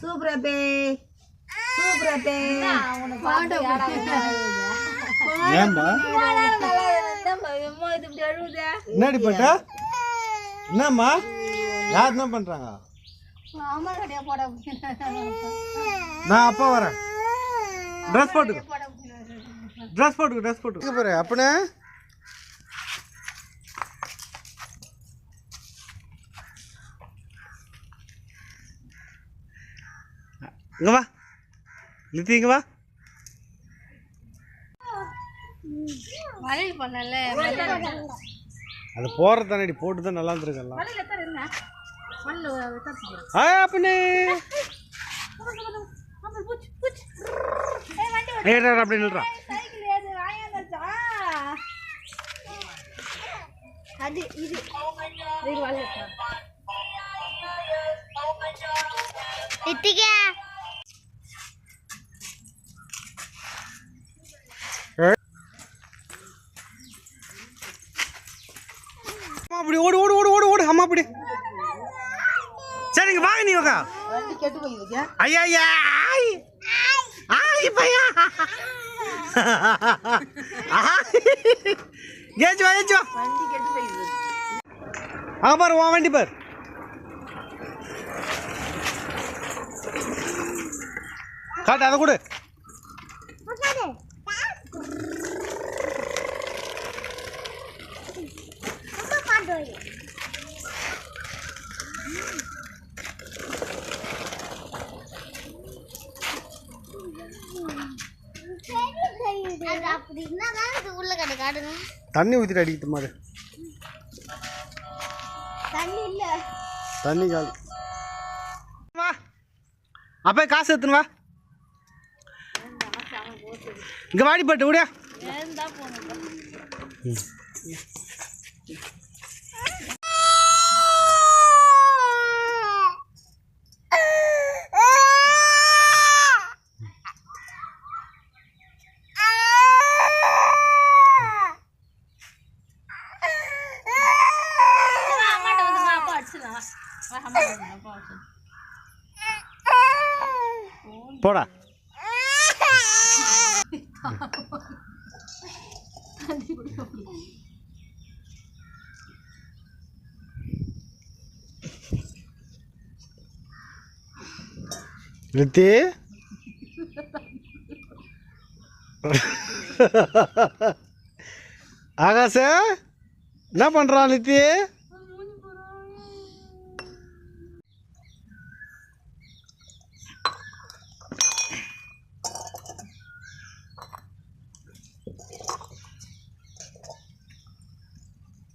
Super அப்பே super அப்பே ஏன்பா? என்னடி பட்ட? என்னம்மா? யார் என்ன பண்றாங்க? நான் அப்பா வரேன். ட்ரெஸ் போட்டுக்க. ட்ரெஸ் போட்டுக்க ட்ரெஸ் போட்டுக்க. பாரு அப்பனே. இங்க வா. நித்தி இங்க வா. அது போறது தானடி போட்டு தான் நல்லா இருந்திருக்கலாம் ஆ அப்பனே. ஏடா அப்படி நில்றா. அது இது. இத்திகா அம்மா அப்படி சரிங்க வாங்க நீ வாங்க வண்டி கெட்டு போயிருக்கு ஐயா ஐயா ஆய். ஆய் பையா. ஏச்சு வா ஏச்சு வா. வண்டி கெட்டு போயிருக்கு அங்க பாரு உன் வண்டி பாரு. காட்டு அதை கொடு. அப்படி என்னதான் இது உள்ள கடை காடுங்க தண்ணி ஊற்றிட்டு அடிக்கிட்டு மாதிரி தண்ணி இல்ல. தண்ணி கால். வா. அப்போ காசு எடுத்துன்னு வா. இங்கே வாடி போட்டு விடியா போடா. ரித்தி ஆகாச என்ன பண்ணுறான் லித்தி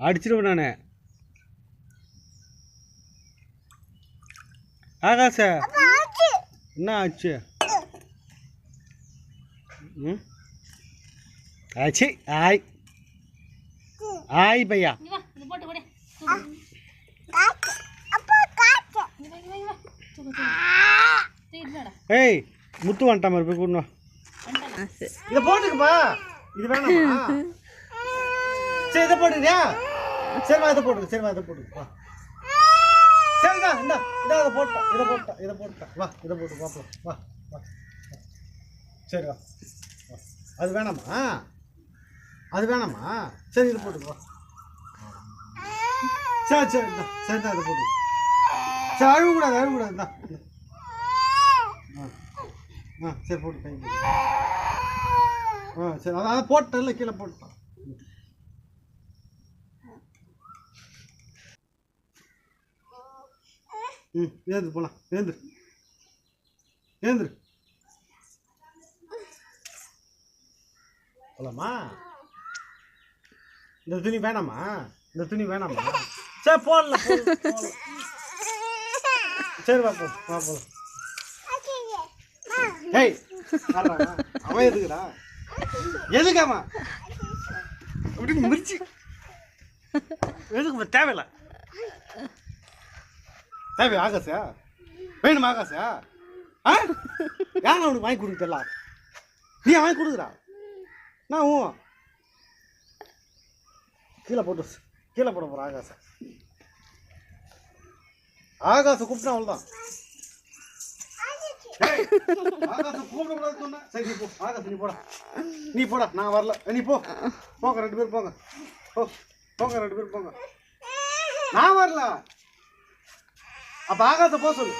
அடிச்சிருவேன் நானு. ஆகாச என்ன ஆச்சு? ம்? ஆச்சு. ஆய். ஆய் பையா. ஏய் முத்து வந்துட்டா மாதிரி போய் கூடணும் இதை போட்டுக்குப்பா. இது வேணாமா? சரி இதை போட்டுக்கிறியா? சரி வா இதை போட்டுக்க சரி வா இதை போட்டுக்க வா. சரிடா இந்தா இதா இதை போட்டா இதை போட்டா இதை போட்டா. வா இதை போட்டு வா வா வா. சரி வா அது வேணாமா? அது வேணாமா? சரி இதை போட்டுக்க வா. சரி சரி இந்தா சரி தான் இதை போட்டு சரி அழுகக்கூடாது அழுகக்கூடாது இந்தா ஆ ஆ சரி போட்டு கை ஆ சரி அதான் அதை போட்டல கீழே போட்டான் ம் ஏந்திரு போலாம் ஏந்திரு. ஏந்திரு. போலாமா? இந்த துணி வேணாமா? இந்த துணி வேணாமா? சரி போடல போடல, போடல. சரி வா போலாம் ஏய் யார்றா அவன்? அவன் எதுக்குடா? எதுக்கு அவன் அப்படின்னு முடிச்சு எதுக்கு தேவையில்ல? தேவை ஆகாசா? வேணுமா ஆகாசா? ஆ? யார் அவனுக்கு வாங்கி கொடுக்க தெரியல நீ வாங்கி கொடுக்குறா? நான் ஊ கீழே போட்டு கீழே போட போகிற ஆகாச. ஆகாச கூப்பிட்டா அவ்வளோதான் ஏய், ஆகாச கூப்பிடக்கூடாதுன்னு சொன்னேன். சரி நீ போ. நீ போடா. நான் வரல. நீ போ. போங்க ரெண்டு பேரும் போங்க. போ. போங்க ரெண்டு பேரும் போங்க. நான் வரல. அப்ப ஆகாச போ சொல்லு.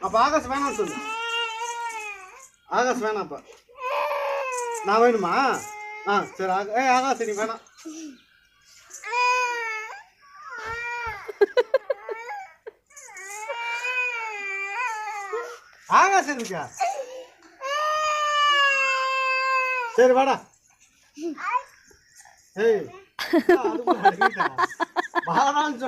அப்ப ஆகாஷ் வேணாம் சொல்லு. ஆகாஷ் வேணாம் அப்ப. நான் வேணுமா? ஆ சரி ஆகா ஏ ஆகாஷ் நீ வேணாம். ஆகாஷ் இருக்கா சரி வாடா ஏய் அது கூட அடிக்கிட்டா வாடான்னு